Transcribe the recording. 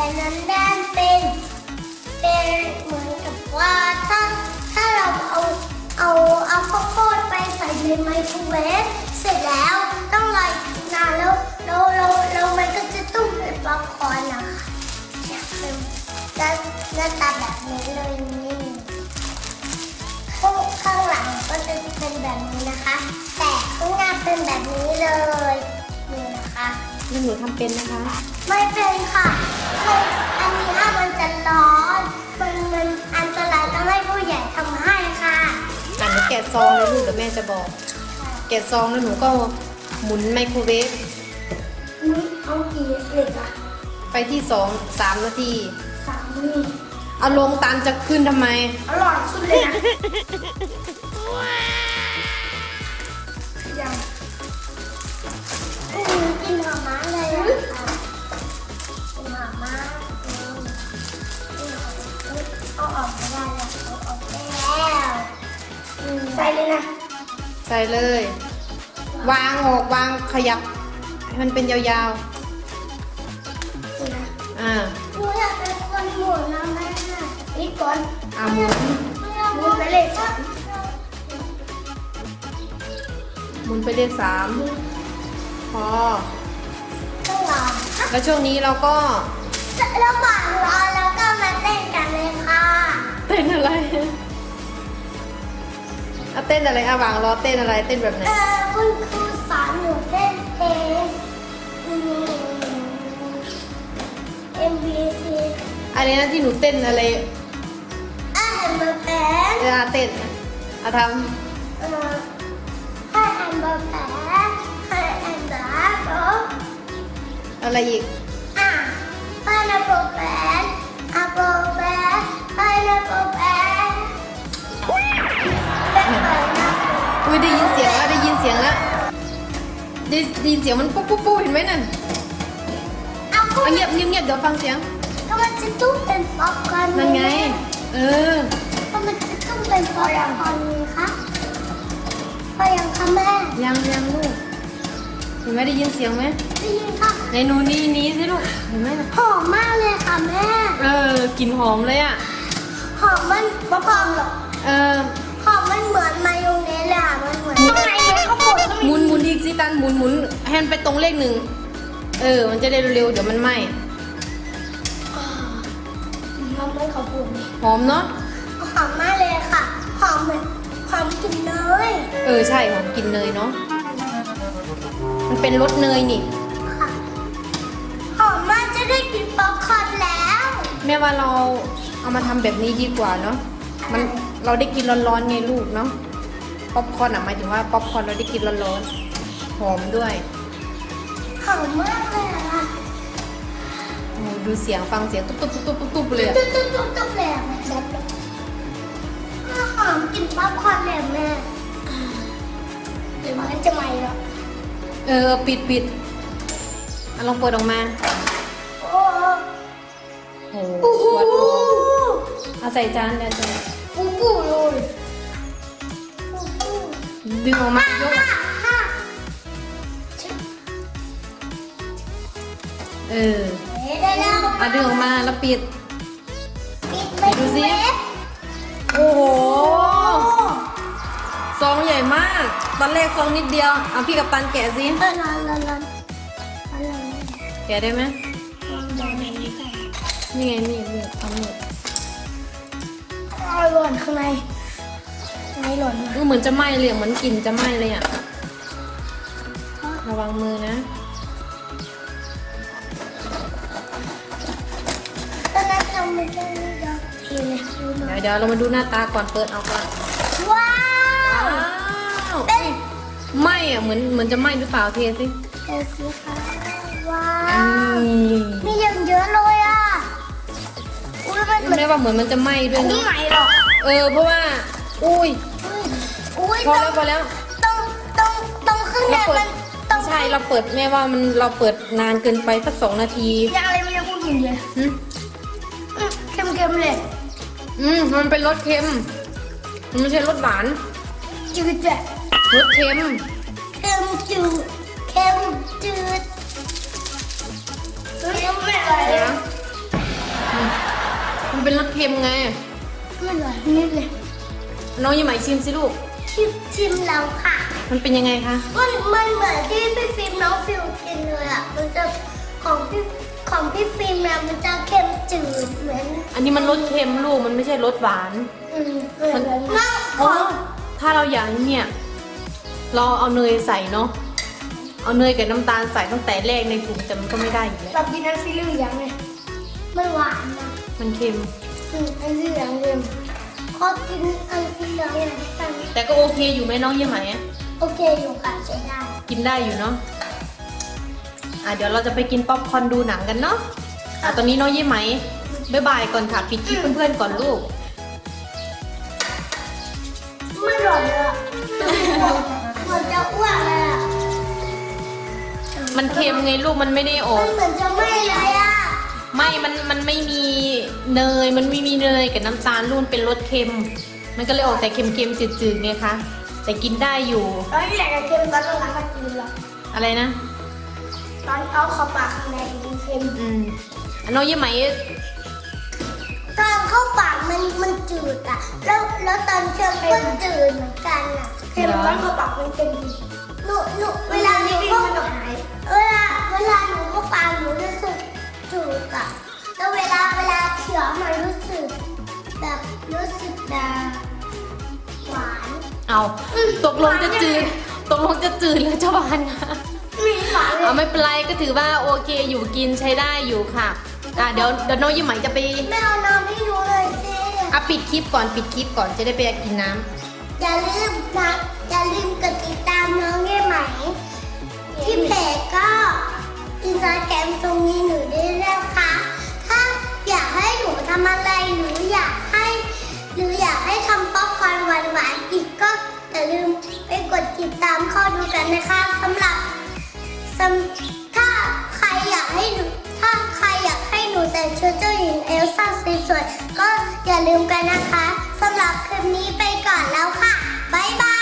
และนั้นด้านเป็น เป็นเหมือนกับว่าถ้าถ้าเราเอาเอาเอาข้าวโพดไปใส่ในไมโครเวฟเสร็จแล้วต้องรออีกนานแล้วแล้วแล้วแล้วมันก็จะตุ้มเป็นป๊อปคอร์นนะคะเนี่ยเป็นหน้าหน้าตาแบบนี้เลยนี่ข้างข้างหลังก็จะเป็นแบบนี้นะคะ แต่ข้างหน้าเป็นแบบนี้ ล้วหนูทำเป็นนะคะ ไม่เป็นค่ะคืออันนี้ถ้ามันจะร้อน มันมันอันตรายต้องให้ผู้ใหญ่ทำให้ค่ะอะหนูแกะซองเลยลูกเดี๋ยวแม่จะบอก แกะซองแล้วหนูก็หมุนไมโครเวฟนี่เอากี่เหล็กอะไปที่สองสามนาที สามนี่ เอาลงตามจะขึ้นทำไม อร่อยสุดเลยนะ นะใส่เลย วางออกวางขยับให้มันเป็นยาวนี่นะๆ อ่าหนูอยากเป็นคนหมุนนะแม่อีกก่อนอ่าหมุนหมุนไปเลยค่ะหมุนไปเลขสามพอต้องรอแล้วช่วงนี้เราก็ระหว่างรอแล้วก็มาเต้นกันเลยค่ะ เต้นอะไร เอาเต้นอะไรอะวางรอเต้นอะไรเต้นแบบไหน เออคุณครูสอนหนูเต้นเพลงอืม MBC อันนี้นะที่หนูเต้นอะไรอาแอมเบอร์แพนเวลาเต้นอะทเออให้แอมเบอร์แพนให้แอมเบอร์แพนำอะไรอีก อะไปนะโปรแปนอะโปรแปนไปนะโปรแปนเป็น เสียงแล้วได้ได้ยินเสียงมันปุ๊บปุ๊บปุ๊บเห็นไหมนั่นเอาก็เอาเงียบเงียบเงียบเดี๋ยวฟังเสียงก็มันจะตุ้มเป็นป๊อปคอร์นนั่นไง เออก็มันจะตุ้มเป็นป๊อปคอร์นไงคะพอยังคะแม่ยังยังลูกเห็นไหมได้ยินเสียงไหมได้ยินค่ะในหนูนี่นี้สิลูกเห็นไหมน่ะหอมมากเลยค่ะแม่เออกลิ่นหอมเลยอะหอมมันป๊อปคอร์นเหรอ เออ ตันหมุนหมุนให้มันไปตรงเลขหนึ่ง เออ มันจะได้เร็วๆเดี๋ยวมันไหม้หอมเหมือนข้าวโพดเลยหอมเนาะหอมมากเลยค่ะ หอมเหมือนหอมกลิ่นเนย เออใช่หอมกลินเนยเนาะ มันเป็นรสเนยนี่ค่ะหอมมากจะได้กินป๊อปคอร์นแล้ว แม่ว่าเราเอามาทำแบบนี้ดีกว่าเนาะ มันเราได้กินร้อนๆไงลูกเนาะ ป๊อปคอร์นอะหมายถึงว่าป๊อปคอร์นเราได้กินร้อนๆ หอมด้วยหอมมากเลยอะค่ะโอ้ดูเสียงฟังเสียงตุ๊บตุ๊บตุ๊บตุ๊บตุ๊บเลยอะตุ๊บตุ๊บตุ๊บตุ๊บเลยอะแบบหอมกลิ่นป๊อปคอร์นเลยอะแม่เดี๋ยวมันจะไหม้แล้วเออปิดปิดลองเปิดออกมาโอ้โอ้โอ้โหปวดหัวเอาใส่จานเดี๋ยวจะฟูฟูเลยดึงออกมายก เออเดี๋ยวได้แล้วเอาดึงออกมาแล้วปิด ปิดไปดูสิเว็บโอ้โหโอ้ซองใหญ่มาก ตอนแรกซองนิดเดียว เอาพี่กับตันแกะสิเออร้อนร้อนร้อนร้อนร้อนแกะได้ไหมร้อนร้อนร้อนนี่ไงนี่นี่เอาหมดร้อนข้างในข้างในร้อนมากเออเหมือนจะไหม้เลยอะเหมือนกลิ่นจะไหม้เลยอะ ระวังมือนะ อนนั้นเราไม่ได้ไม่ได้ทีเลยดูหน่อยเดี๋ยวเดี๋ยวเรามาดูหน้าตาก่อนเปิดเอาก่อนว้าวว้าวเอ้ยไหม้อะเหมือนเหมือนจะไหม้หรือเปล่าเทสิเอสิค่ะว้าอืวมมีอย่างเยอะเลยอะอุ้ยมันเหมือนไม่ได้ว่าเหมือนมันจะไหม้ด้วยนี่เนาะไหมหรอกเออเพราะว่า อุ้ยอุ้ยพอต้อแล้งวพอแล้วต้องต้องต้องข้างในเราเปิมัดนต้องใช่เราเปิดแม่ว่ามันเราเปิดนานเกินไปสักสองนาที อย่างอะไรมันยังพูดอยู่เลยอืมอืม เค็มๆเลย อืมมันเป็นรสเค็ม มันไม่ใช่รสหวาน จืดจ้ะรสเค็ม เค็มจืดเค็มจืดเฮ้ยไม่อร่อยเลยนะค็มไง ไม่เหลือนิดเลย น้องยี่ไหมชิมสิลูก ชิมชิมแล้วค่ะ มันเป็นยังไงคะ มันมันเหมือนที่พี่ฟิล์มน้องฟิลกินเลยอะ มันจะของพี่ ของพี่ฟิล์มเนี่ยมันจะเค็มจืดเหมือนอันนี้มันรสเค็มลูกมันไม่ใช่รสหวาน อืมเหมือนน้องขอ๋อองถ้าเราอยากเนี่ย เราเอาเนยใส่เนาะเอาเนยกับน้ำตาลใส่ตั้งแต่แรกในถุงแต่มันก็ไม่ได้อยู่แล้วแบบกินอันสีเหลืองเลยมันหวานนะมันเค็ม อืมอันสีเหลืองเค็มขอกินอันสีเหลืองเลยกันแต่ก็โอเคอยู่ไหมน้องยี่ไหมโอเคอยู่ค่ะใช้ได้ กินได้อยู่เนาะ อะเดี๋ยวเราจะไปกินป๊อปคอร์นดูหนังกันเนาะอะตอนนี้น้องยี่ไหมบ๊ายบายก่อนค่ะปิดคลิปเพื่อนๆก่อนลูก ไม่หล่อนเลยอะมันจะอ้วนเลยอะมันเค็มไงลูกมันไม่ได้ออมัก นเหมือนจะไหม่เลยอะไม่ มัน มันไม่มีเนย มันไม่มีเนยกับน้ำตาลลูกเป็นรสเค็ม มันก็เลยออกแต่เค็มๆจืดๆไงคะ แต่กินได้อยู่ตอนที่อยากจะเค็มตอนหลังก็กินหรอกอะไรนะ ตอนเอาเข้าปากข้างในมันเค็มอืมอะน้องยี่ไหมตอนเข้าปากมันมันจืดอะ แล้วแล้วตอนเคี้ยวก็จืดเหมือนกันอะเค็มตอนเข้าปากมันเป็นหนูหนูเวลาหนูเข้าเวลาเวลาหนูเข้าปากหนูรู้สึกจืดอะแล้วเวลาเวลาเคี้ยวมันรู้สึกแบบรู้สึกแบบหวาน เอาตกลงจะจืดตกลงจะจืดหรือจะหวานคะไม่หวาน เลเอายไม่เป็นไรก็ถือว่าโอเคอยู่กินใช้ได้อยู่ค่ะอะเดี๋ยวเดี๋ยวน้องยี่ไหมจะไปไม่เอาน้ำให้หนูเลยสิอะปิดคลิปก่อนปิดคลิปก่อนจะได้ไปกินน้ำอย่าลืมนะอย่าลืมกดติดตามน้องได้ไหม ที่เพจก็อินสตาแกรมตรงนี้หนูได้แล้วค่ะถ้าอยากให้หนูทำอะไรหรืออยากให้ หรืออยากให้ทำป๊อปคอร์นหวานๆอีกก็อย่าลืมไปกดติดตามเข้าดูกันนะคะสำหรับ ลืมกันนะคะสำหรับคลิปนี้ไปก่อนแล้วค่ะ บ๊ายบายบ๊ายบาย